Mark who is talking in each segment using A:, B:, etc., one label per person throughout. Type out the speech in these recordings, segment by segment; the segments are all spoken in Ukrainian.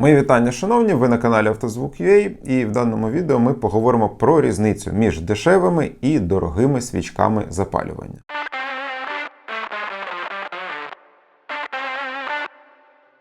A: Мої вітання, шановні, ви на каналі Автозвук.ua і в даному відео ми поговоримо про різницю між дешевими і дорогими свічками запалювання.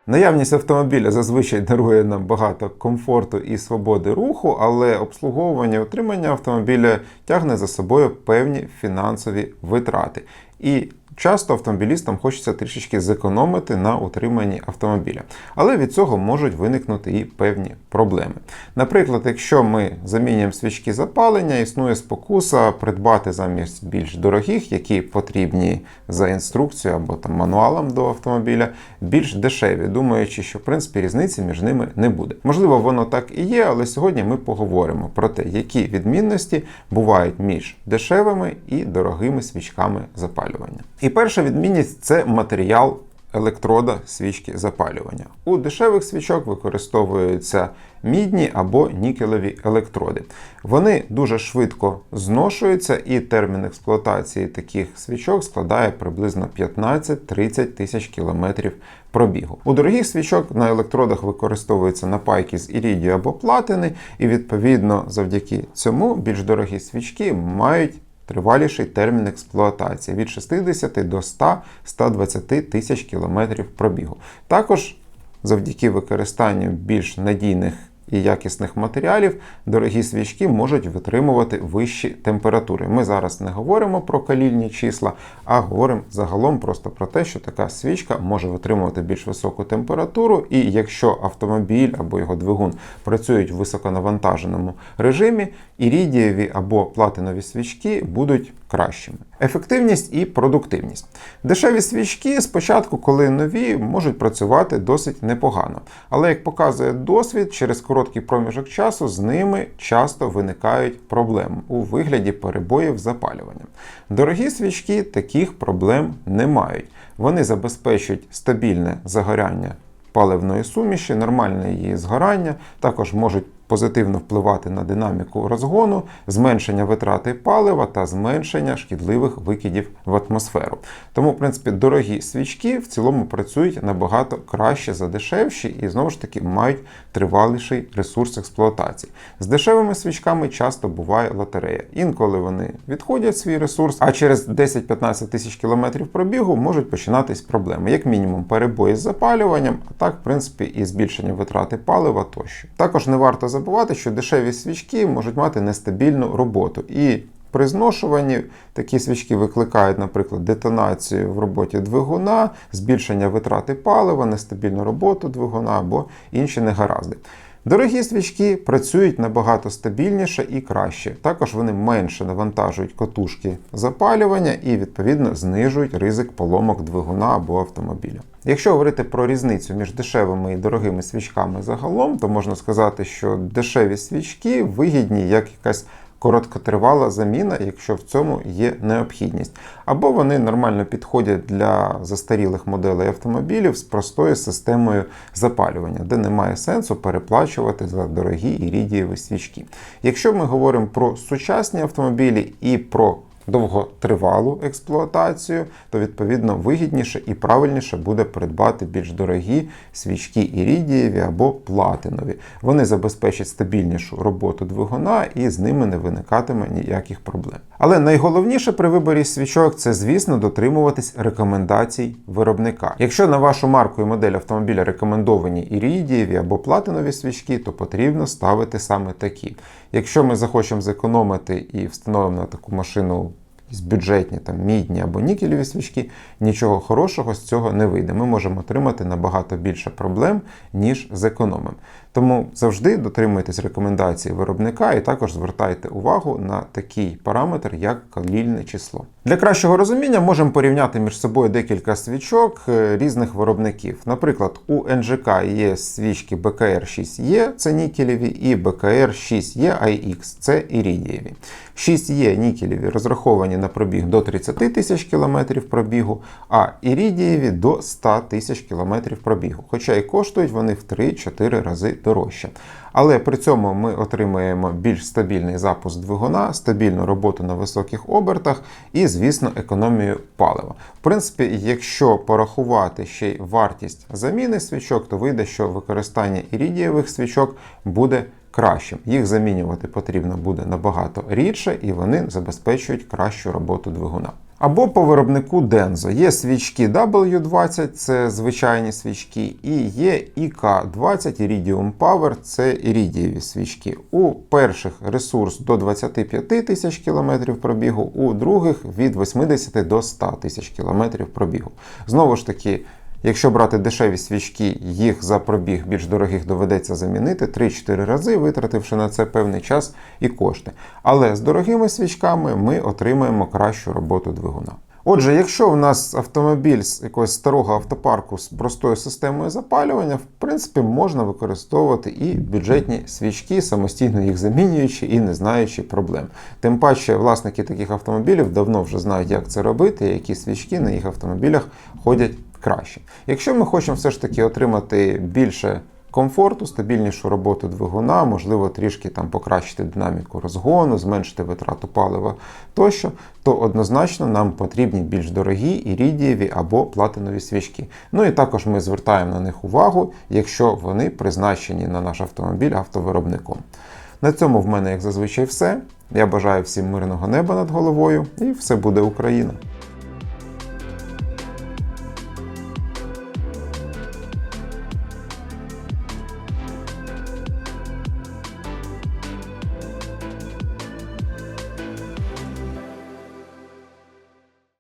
A: Наявність автомобіля зазвичай дарує нам багато комфорту і свободи руху, але обслуговування і утримання автомобіля тягне за собою певні фінансові витрати. І Часто автомобілістам хочеться трішечки зекономити на утриманні автомобіля, але від цього можуть виникнути і певні проблеми. Наприклад, якщо ми замінюємо свічки запалення, існує спокуса придбати замість більш дорогих, які потрібні за інструкцією або там мануалом до автомобіля, більш дешеві, думаючи, що в принципі різниці між ними не буде. Можливо, воно так і є, але сьогодні ми поговоримо про те, які відмінності бувають між дешевими і дорогими свічками запалювання. І перша відмінність це матеріал електрода свічки запалювання. У дешевих свічок використовуються мідні або нікелеві електроди. Вони дуже швидко зношуються, і термін експлуатації таких свічок складає приблизно 15-30 тисяч кілометрів пробігу. У дорогих свічок на електродах використовуються напайки з ірідію або платини, і відповідно завдяки цьому більш дорогі свічки мають триваліший термін експлуатації від 60 до 100-120 тисяч кілометрів пробігу. Також завдяки використанню більш надійних і якісних матеріалів дорогі свічки можуть витримувати вищі температури. Ми зараз не говоримо про калільні числа, а говоримо загалом просто про те, що така свічка може витримувати більш високу температуру, і якщо автомобіль або його двигун працюють в високонавантаженому режимі, ірідієві або платинові свічки будуть кращими. Ефективність і продуктивність. Дешеві свічки спочатку, коли нові, можуть працювати досить непогано. Але як показує досвід, через короткий проміжок часу з ними часто виникають проблеми у вигляді перебоїв запалювання. Дорогі свічки таких проблем не мають. Вони забезпечують стабільне загоряння паливної суміші, нормальне її згорання, також можуть позитивно впливати на динаміку розгону, зменшення витрати палива та зменшення шкідливих викидів в атмосферу. Тому, в принципі, дорогі свічки в цілому працюють набагато краще за дешевші і знову ж таки мають триваліший ресурс експлуатації. З дешевими свічками часто буває лотерея. Інколи вони відходять свій ресурс, а через 10-15 тисяч кілометрів пробігу можуть починатись проблеми, як мінімум, перебої з запалюванням, а так, в принципі, і збільшення витрати палива тощо. Також не варто забувати, що дешеві свічки можуть мати нестабільну роботу. І при зношуванні такі свічки викликають, наприклад, детонацію в роботі двигуна, збільшення витрати палива, нестабільну роботу двигуна або інші негаразди. Дорогі свічки працюють набагато стабільніше і краще. Також вони менше навантажують катушки запалювання і, відповідно, знижують ризик поломок двигуна або автомобіля. Якщо говорити про різницю між дешевими і дорогими свічками загалом, то можна сказати, що дешеві свічки вигідні як якась короткотривала заміна, якщо в цьому є необхідність. Або вони нормально підходять для застарілих моделей автомобілів з простою системою запалювання, де немає сенсу переплачувати за дорогі і рідієві свічки. Якщо ми говоримо про сучасні автомобілі і про довготривалу експлуатацію, то відповідно вигідніше і правильніше буде придбати більш дорогі свічки ірідієві або платинові. Вони забезпечать стабільнішу роботу двигуна і з ними не виникатиме ніяких проблем. Але найголовніше при виборі свічок це, звісно, дотримуватись рекомендацій виробника. Якщо на вашу марку і модель автомобіля рекомендовані ірідієві або платинові свічки, то потрібно ставити саме такі. Якщо ми захочемо зекономити і встановимо на таку машину якісь бюджетні там мідні або нікелеві свічки, нічого хорошого з цього не вийде. Ми можемо отримати набагато більше проблем, ніж зекономимо. Тому завжди дотримуйтесь рекомендацій виробника і також звертайте увагу на такий параметр, як калільне число. Для кращого розуміння можемо порівняти між собою декілька свічок е, різних виробників. Наприклад, у НЖК є свічки BKR 6E, це нікелеві, і BKR 6E IX, це ірідієві. 6E нікелеві розраховані на пробіг до 30 тисяч кілометрів пробігу, а ірідієві до 100 тисяч кілометрів пробігу. Хоча і коштують вони в 3-4 рази дорожче. Але при цьому ми отримаємо більш стабільний запуск двигуна, стабільну роботу на високих обертах і, звісно, економію палива. В принципі, якщо порахувати ще й вартість заміни свічок, то вийде, що використання ірідієвих свічок буде кращим. Їх замінювати потрібно буде набагато рідше, і вони забезпечують кращу роботу двигуна. Або по виробнику Denso. Є свічки W20, це звичайні свічки, і є IK20 Iridium Power, це ірідієві свічки. У перших ресурс до 25 тисяч кілометрів пробігу, у других від 80 до 100 тисяч кілометрів пробігу. Знову ж таки, Якщо брати дешеві свічки, їх за пробіг більш дорогих доведеться замінити 3-4 рази, витративши на це певний час і кошти. Але з дорогими свічками ми отримаємо кращу роботу двигуна. Отже, якщо в нас автомобіль з якогось старого автопарку з простою системою запалювання, в принципі, можна використовувати і бюджетні свічки, самостійно їх замінюючи і не знаючи проблем. Тим паче, власники таких автомобілів давно вже знають, як це робити, які свічки на їх автомобілях ходять краще. Якщо ми хочемо все ж таки отримати більше комфорту, стабільнішу роботу двигуна, можливо, трішки там покращити динаміку розгону, зменшити витрату палива тощо, то однозначно нам потрібні більш дорогі ірідієві або платинові свічки. Ну і також ми звертаємо на них увагу, якщо вони призначені на наш автомобіль автовиробником. На цьому в мене, як зазвичай, все. Я бажаю всім мирного неба над головою, і все буде Україна!